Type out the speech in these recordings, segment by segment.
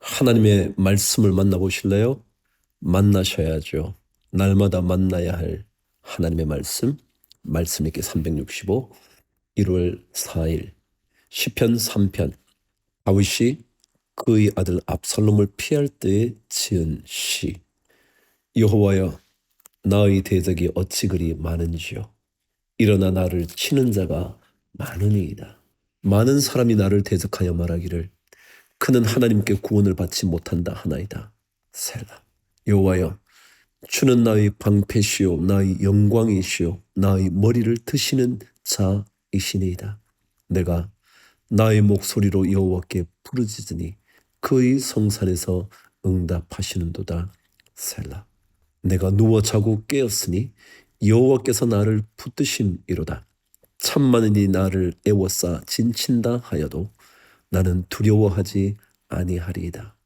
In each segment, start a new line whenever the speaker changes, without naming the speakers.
하나님의 말씀을 만나보실래요? 만나셔야죠. 날마다 만나야 할 하나님의 말씀, 말씀 읽기 365, 1월 4일, 시편 3편, 다윗이 그의 아들 압살롬을 피할 때에 지은 시. 여호와여, 나의 대적이 어찌 그리 많은지요. 일어나 나를 치는 자가 많으니이다. 많은 사람이 나를 대적하여 말하기를 그는 하나님께 구원을 받지 못한다 하나이다. 셀라. 여호와여, 주는 나의 방패시요 나의 영광이시요 나의 머리를 드시는 자이시니이다. 내가 나의 목소리로 여호와께 부르짖으니 그의 성산에서 응답하시는도다. 셀라. 내가 누워 자고 깨었으니 여호와께서 나를 붙드심이로다. 천만인이 나를 애워싸 진친다 하여도 나는 두려워하지 아니하리이다.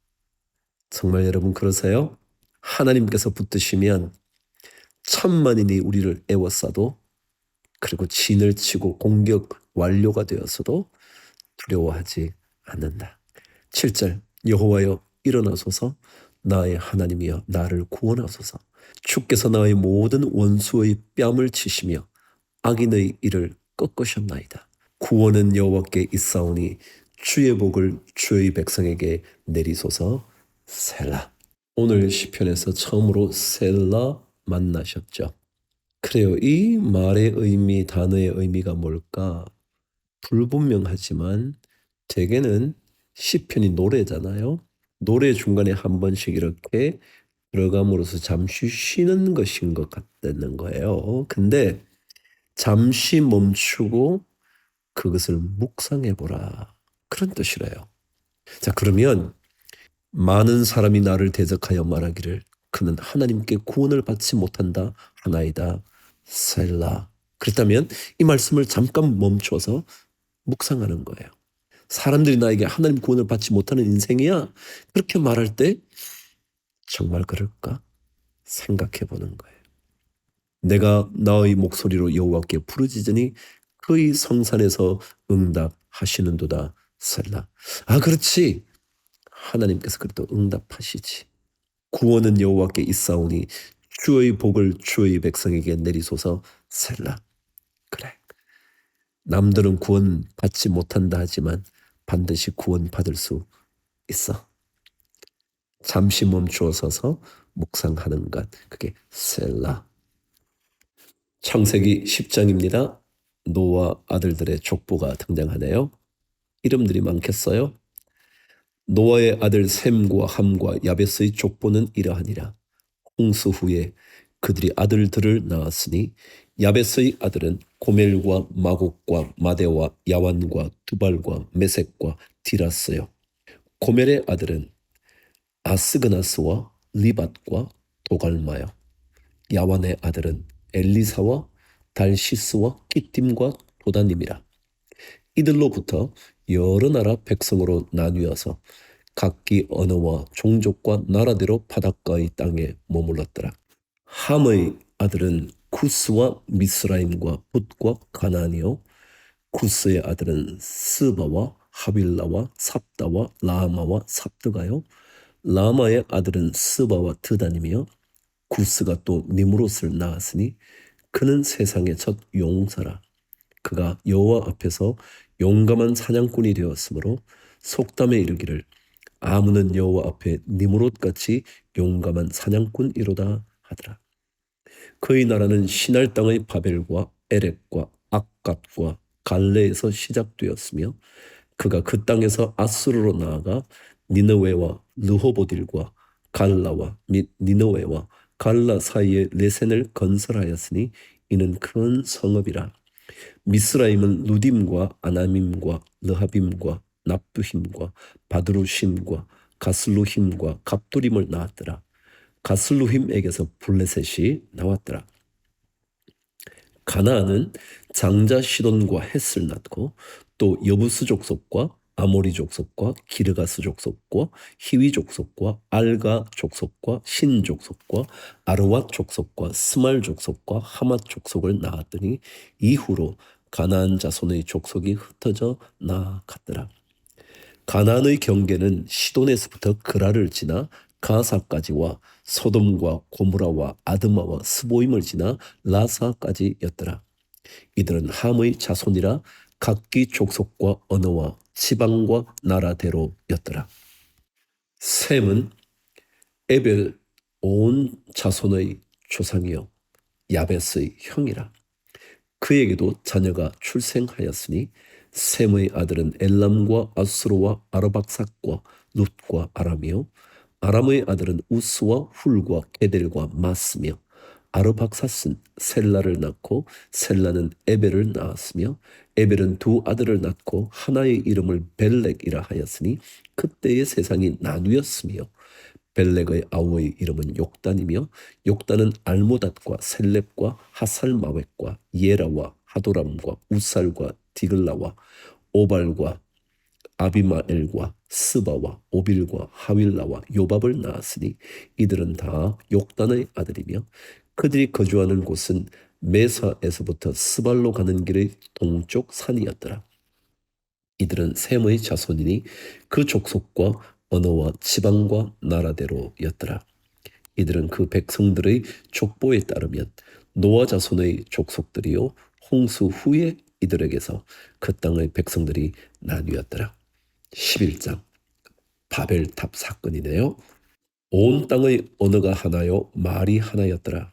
정말 여러분 그러세요? 하나님께서 붙드시면 천만인이 우리를 애워싸도 그리고 진을 치고 공격 완료가 되었어도 두려워하지 않는다. 7절 여호와여 일어나소서 나의 하나님이여 나를 구원하소서 주께서 나의 모든 원수의 뺨을 치시며 악인의 일을 꺾으셨나이다. 구원은 여호와께 있사오니 주의 복을 주의 백성에게 내리소서 셀라. 오늘 시편에서 처음으로 셀라 만나셨죠. 그래요. 이 말의 의미, 단어의 의미가 뭘까? 불분명하지만 대개는 시편이 노래잖아요. 노래 중간에 한 번씩 이렇게 들어감으로써 잠시 쉬는 것인 것 같다는 거예요. 근데 잠시 멈추고 그것을 묵상해 보라. 그런 뜻이래요. 자, 그러면 많은 사람이 나를 대적하여 말하기를 그는 하나님께 구원을 받지 못한다 하나이다 셀라. 그렇다면 이 말씀을 잠깐 멈춰서 묵상하는 거예요. 사람들이 나에게 하나님 구원을 받지 못하는 인생이야. 그렇게 말할 때 정말 그럴까? 생각해 보는 거예요. 내가 나의 목소리로 여호와께 부르짖으니 그의 성산에서 응답하시는도다 셀라. 아 그렇지. 하나님께서 그래도 응답하시지. 구원은 여호와께 있사오니 주의 복을 주의 백성에게 내리소서 셀라. 그래. 남들은 구원 받지 못한다 하지만 반드시 구원 받을 수 있어. 잠시 멈추어 서서 묵상하는 것. 그게 셀라. 창세기 10장입니다. 노아 아들들의 족보가 등장하네요. 이름들이 많겠어요? 노아의 아들 셈과 함과 야베스의 족보는 이러하니라. 홍수 후에 그들이 아들들을 낳았으니 야베스의 아들은 고멜과 마곡과 마데와 야완과 두발과 메색과 디라스요. 고멜의 아들은 아스그나스와 리밧과 도갈마요. 야완의 아들은 엘리사와 달시스와 끼팀과 도다님이라. 이들로부터 여러 나라 백성으로 나뉘어서 각기 언어와 종족과 나라대로 바닷가의 땅에 머물렀더라. 함의 아들은 쿠스와 미스라임과 붓과 가나니요. 쿠스의 아들은 스바와 하빌라와 삽다와 라마와 삽드가요. 라마의 아들은 스바와 드다님이요. 구스가 또 니무롯을 낳았으니 그는 세상의 첫 용사라. 그가 여호와 앞에서 용감한 사냥꾼이 되었으므로 속담에 이르기를 아무는 여호와 앞에 니무롯같이 용감한 사냥꾼이로다 하더라. 그의 나라는 신할 땅의 바벨과 에렉과 악갓과 갈레에서 시작되었으며 그가 그 땅에서 아수르로 나아가 니느웨와 르호보딜과 갈라와 및 니느웨와 갈라 사이에 레센을 건설하였으니 이는 큰 성읍이라. 미스라임은 루딤과 아나밈과 르하빔과 납두힘과 바드루심과 가슬루힘과 갑두림을 낳았더라. 가슬루힘에게서 블레셋이 나왔더라. 가나안은 장자 시돈과 헷을 낳고 또 여부스 족 속과 아모리 족 속과 기르가스 족 속과 히위 족 속과 알가 족 속과 신 족 속과 아르왓 족 속과 스말 족 속과 하맛 족 속을 낳았더니 이후로 가나안 자손의 족속이 흩어져 나갔더라. 가나안의 경계는 시돈에서부터 그라를 지나 가사까지와 소돔과 고무라와 아드마와 스보임을 지나 라사까지였더라. 이들은 함의 자손이라 각기 족속과 언어와 지방과 나라대로였더라. 셈은 에벨 온 자손의 조상이요 야베스의 형이라. 그에게도 자녀가 출생하였으니 셈의 아들은 엘람과 아수르와 아르박삭과 룻과 아람이요 아람의 아들은 우스와 훌과 게델과 마스며 아르박사스는 셀라를 낳고 셀라는 에벨을 낳았으며 에벨은 두 아들을 낳고 하나의 이름을 벨렉이라 하였으니 그때의 세상이 나뉘었으며 벨렉의 아우의 이름은 욕단이며 욕단은 알모닷과 셀렙과 하살마웻과 예라와 하도람과 우살과 디글라와 오발과 아비마엘과 스바와 오빌과 하윌라와 요밥을 낳았으니 이들은 다 욕단의 아들이며 그들이 거주하는 곳은 메사에서부터 스발로 가는 길의 동쪽 산이었더라. 이들은 셈의 자손이니 그 족속과 언어와 지방과 나라대로였더라. 이들은 그 백성들의 족보에 따르면 노아 자손의 족속들이요 홍수 후에 이들에게서 그 땅의 백성들이 나뉘었더라. 11장 바벨탑 사건이네요. 온 땅의 언어가 하나요 말이 하나였더라.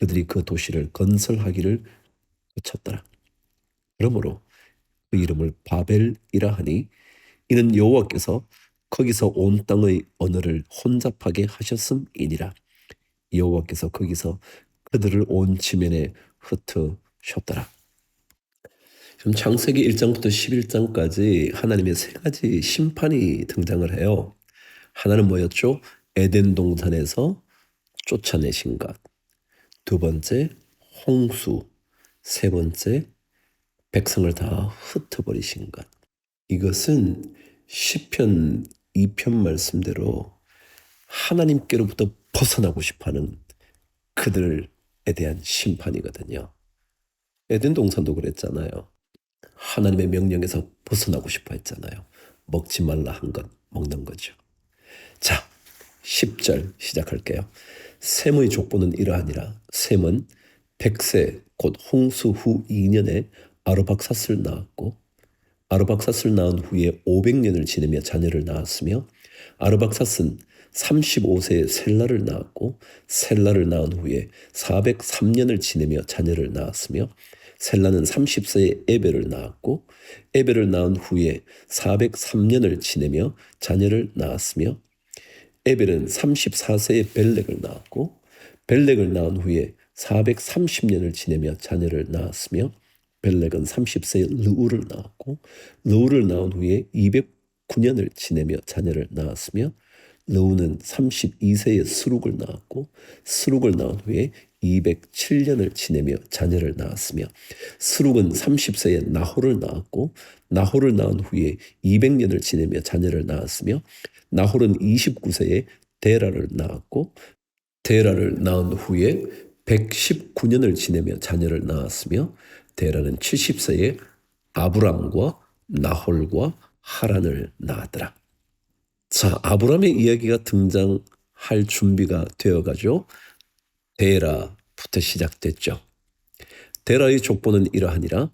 그들이 그 도시를 건설하기를 그쳤더라. 그러므로 그 이름을 바벨이라 하니 이는 여호와께서 거기서 온 땅의 언어를 혼잡하게 하셨음이니라. 여호와께서 거기서 그들을 온 지면에 흩으셨더라. 지금 창세기 1장부터 11장까지 하나님의 세 가지 심판이 등장을 해요. 하나는 뭐였죠? 에덴 동산에서 쫓아내신 것. 두 번째, 홍수. 세 번째, 백성을 다 흩어버리신 것. 이것은 시편 2편 말씀대로 하나님께로부터 벗어나고 싶어하는 그들에 대한 심판이거든요. 에덴 동산도 그랬잖아요. 하나님의 명령에서 벗어나고 싶어 했잖아요. 먹지 말라 한것 먹는 거죠. 자, 10절 시작할게요. 셈의 족보는 이러하니라. 셈은 백세 곧 홍수 후 2년에 아르박사스를 낳았고 아르박사스를 낳은 후에 500년을 지내며 자녀를 낳았으며 아르박사스는 35세에 셀라를 낳았고 셀라를 낳은 후에 403년을 지내며 자녀를 낳았으며 셀라는 30세에 에벨을 낳았고 에벨을 낳은 후에 403년을 지내며 자녀를 낳았으며 에벨은 34세에 벨렉을 낳았고 벨렉을 낳은 후에 430년을 지내며 자녀를 낳았으며 벨렉은 30세에 르우를 낳았고 르우를 낳은 후에 209년을 지내며 자녀를 낳았으며 르우는 32세에 스룩을 낳았고 스룩을 낳은 후에 207년을 지내며 자녀를 낳았으며 스룩은 30세에 나홀을 낳았고 나홀을 낳은 후에 200년을 지내며 자녀를 낳았으며 나홀은 29세에 데라를 낳았고 데라를 낳은 후에 119년을 지내며 자녀를 낳았으며 데라는 70세에 아브람과 나홀과 하란을 낳았더라. 자, 아브람의 이야기가 등장할 준비가 되어가죠. 데라부터 시작됐죠. 데라의 족보는 이러하니라.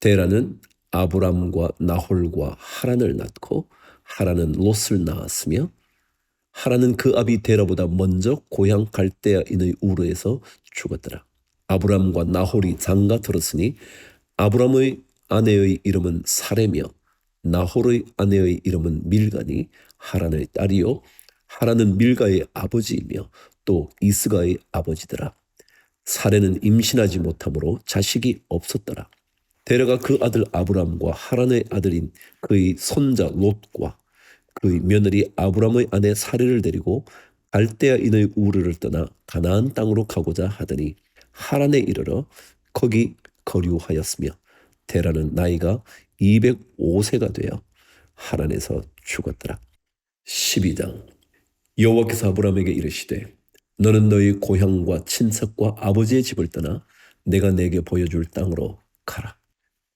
데라는 아브람과 나홀과 하란을 낳고 하란은 롯을 낳았으며 하라는 그 아비 데라보다 먼저 고향 갈대아인의 우르에서 죽었더라. 아브람과 나홀이 장가 들었으니 아브람의 아내의 이름은 사레며 나홀의 아내의 이름은 밀가니 하란의 딸이요 하란은 밀가의 아버지이며 또 이스가의 아버지더라. 사레는 임신하지 못하므로 자식이 없었더라. 데려가 그 아들 아브람과 하란의 아들인 그의 손자 롯과 그의 며느리 아브람의 아내 사레를 데리고 갈대아인의 우르를 떠나 가나안 땅으로 가고자 하더니 하란에 이르러 거기 거류하였으며 데라는 나이가 205세가 되어 하란에서 죽었더라. 12장 여호와께서 아브람에게 이르시되 너는 너희 고향과 친척과 아버지의 집을 떠나 내가 내게 보여줄 땅으로 가라.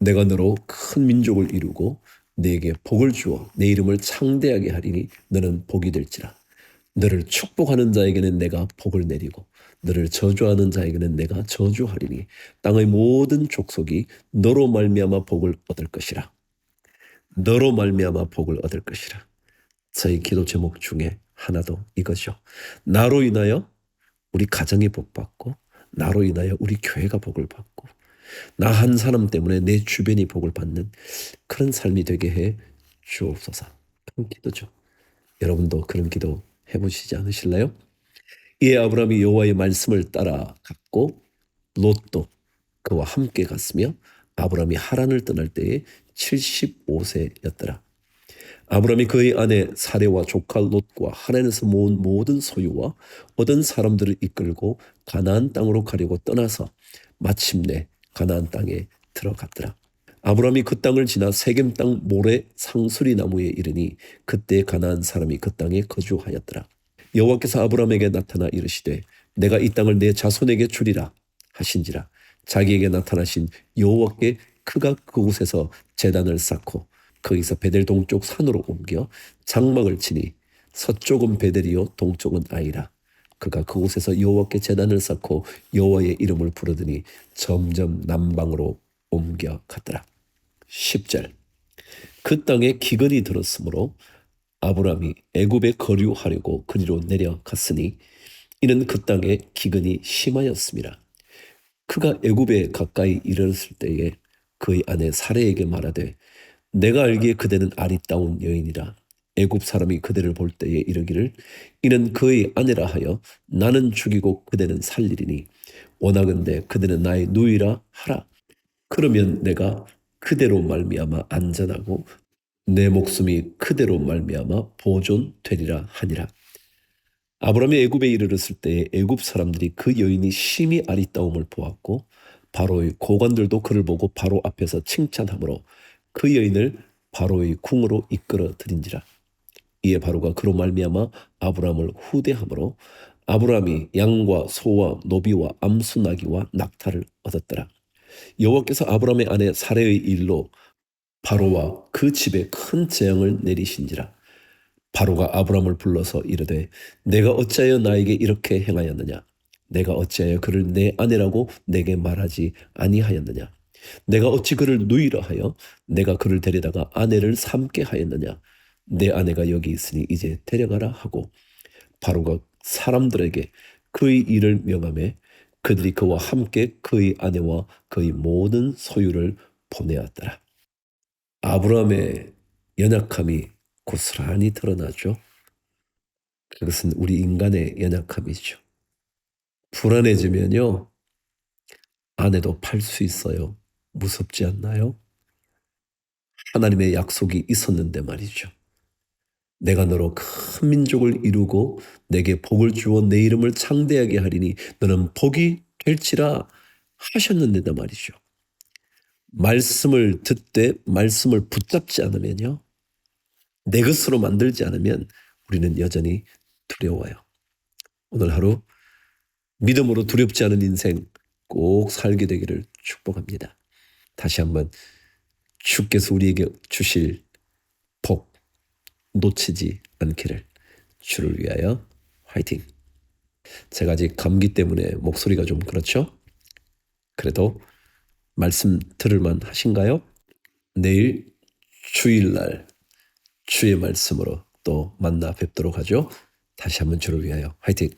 내가 너로 큰 민족을 이루고 내게 복을 주어 내 이름을 창대하게 하리니 너는 복이 될지라. 너를 축복하는 자에게는 내가 복을 내리고 너를 저주하는 자에게는 내가 저주하리니 땅의 모든 족속이 너로 말미암아 복을 얻을 것이라. 너로 말미암아 복을 얻을 것이라. 저희 기도 제목 중에 하나도 이거죠. 나로 인하여 우리 가정이 복 받고 나로 인하여 우리 교회가 복을 받고 나 한 사람 때문에 내 주변이 복을 받는 그런 삶이 되게 해 주옵소서. 그런 기도죠. 여러분도 그런 기도 해보시지 않으실래요? 이에 아브라함이 여호와의 말씀을 따라 갔고 롯도 그와 함께 갔으며 아브라함이 하란을 떠날 때에 75세였더라. 아브라함이 그의 아내 사레와 조카 롯과 하란에서 모은 모든 소유와 얻은 사람들을 이끌고 가나안 땅으로 가려고 떠나서 마침내 가나안 땅에 들어갔더라. 아브라함이 그 땅을 지나 세겜 땅 모래 상수리 나무에 이르니 그때 가나안 사람이 그 땅에 거주하였더라. 여호와께서 아브라함에게 나타나 이르시되 내가 이 땅을 내 자손에게 주리라 하신지라 자기에게 나타나신 여호와께 그가 그곳에서 제단을 쌓고 거기서 베델 동쪽 산으로 옮겨 장막을 치니 서쪽은 베델이요 동쪽은 아이라 그가 그곳에서 여호와께 제단을 쌓고 여호와의 이름을 부르더니 점점 남방으로 옮겨 갔더라. 10절 그 땅에 기근이 들었으므로 아브람이 애굽에 거류하려고 그리로 내려갔으니 이는 그 땅에 기근이 심하였습니다. 그가 애굽에 가까이 이르렀을 때에 그의 아내 사레에게 말하되 내가 알기에 그대는 아리따운 여인이라 애굽 사람이 그대를 볼 때에 이르기를 이는 그의 아내라 하여 나는 죽이고 그대는 살리리니 원하건대 그대는 나의 누이라 하라. 그러면 내가 그대로 말미암아 안전하고 내 목숨이 그대로 말미암아 보존되리라 하니라. 아브라함이 애굽에 이르렀을 때에 애굽 사람들이 그 여인이 심히 아리따움을 보았고 바로의 고관들도 그를 보고 바로 앞에서 칭찬하므로 그 여인을 바로의 궁으로 이끌어 들인지라. 이에 바로가 그로 말미암아 아브라함을 후대함으로 아브라함이 양과 소와 노비와 암수 나귀와 낙타를 얻었더라. 여호와께서 아브라함의 아내 사레의 일로 바로와 그 집에 큰 재앙을 내리신지라. 바로가 아브라함을 불러서 이르되 내가 어찌하여 나에게 이렇게 행하였느냐? 내가 어찌하여 그를 내 아내라고 내게 말하지 아니하였느냐 내가 어찌 그를 누이라 하여 내가 그를 데려다가 아내를 삼게 하였느냐 내 아내가 여기 있으니 이제 데려가라 하고 바로가 사람들에게 그의 일을 명함에 그들이 그와 함께 그의 아내와 그의 모든 소유를 보내었더라. 아브라함의 연약함이 고스란히 드러나죠. 그것은 우리 인간의 연약함이죠. 불안해지면요. 아내도 팔 수 있어요. 무섭지 않나요? 하나님의 약속이 있었는데 말이죠. 내가 너로 큰 민족을 이루고 내게 복을 주어 내 이름을 창대하게 하리니 너는 복이 될지라 하셨는데 말이죠. 말씀을 듣되 말씀을 붙잡지 않으면요. 내 것으로 만들지 않으면 우리는 여전히 두려워요. 오늘 하루 믿음으로 두렵지 않은 인생 꼭 살게 되기를 축복합니다. 다시 한번 주께서 우리에게 주실 복 놓치지 않기를 주를 위하여 화이팅. 제가 아직 감기 때문에 목소리가 좀 그렇죠? 그래도 말씀 들을만 하신가요? 내일 주일날 주의 말씀으로 또 만나 뵙도록 하죠. 다시 한번 주를 위하여 화이팅!